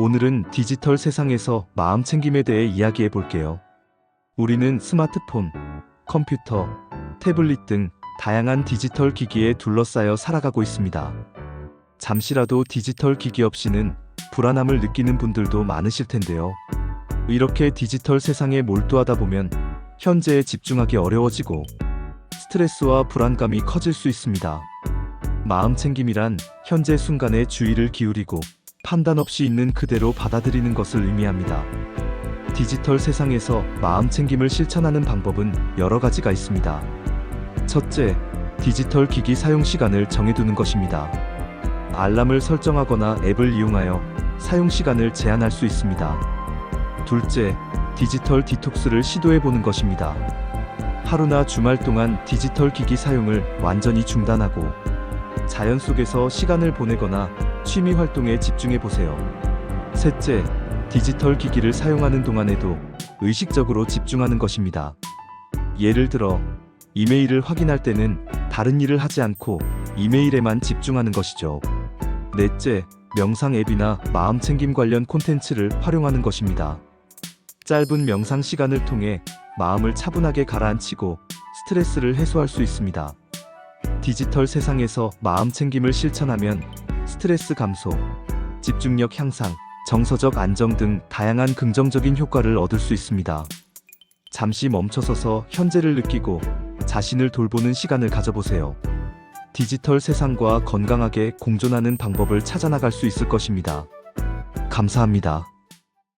오늘은 디지털 세상에서 마음 챙김에 대해 이야기해 볼게요. 우리는 스마트폰, 컴퓨터, 태블릿 등 다양한 디지털 기기에 둘러싸여 살아가고 있습니다. 잠시라도 디지털 기기 없이는 불안함을 느끼는 분들도 많으실 텐데요. 이렇게 디지털 세상에 몰두하다 보면 현재에 집중하기 어려워지고 스트레스와 불안감이 커질 수 있습니다. 마음 챙김이란 현재 순간에 주의를 기울이고 판단 없이 있는 그대로 받아들이는 것을 의미합니다. 디지털 세상에서 마음 챙김을 실천하는 방법은 여러 가지가 있습니다. 첫째, 디지털 기기 사용 시간을 정해두는 것입니다. 알람을 설정하거나 앱을 이용하여 사용 시간을 제한할 수 있습니다. 둘째, 디지털 디톡스를 시도해 보는 것입니다. 하루나 주말 동안 디지털 기기 사용을 완전히 중단하고 자연 속에서 시간을 보내거나 취미 활동에 집중해 보세요. 셋째, 디지털 기기를 사용하는 동안에도 의식적으로 집중하는 것입니다. 예를 들어, 이메일을 확인할 때는 다른 일을 하지 않고 이메일에만 집중하는 것이죠. 넷째, 명상 앱이나 마음 챙김 관련 콘텐츠를 활용하는 것입니다. 짧은 명상 시간을 통해 마음을 차분하게 가라앉히고 스트레스를 해소할 수 있습니다. 디지털 세상에서 마음 챙김을 실천하면 스트레스 감소, 집중력 향상, 정서적 안정 등 다양한 긍정적인 효과를 얻을 수 있습니다. 잠시 멈춰서서 현재를 느끼고 자신을 돌보는 시간을 가져보세요. 디지털 세상과 건강하게 공존하는 방법을 찾아나갈 수 있을 것입니다. 감사합니다.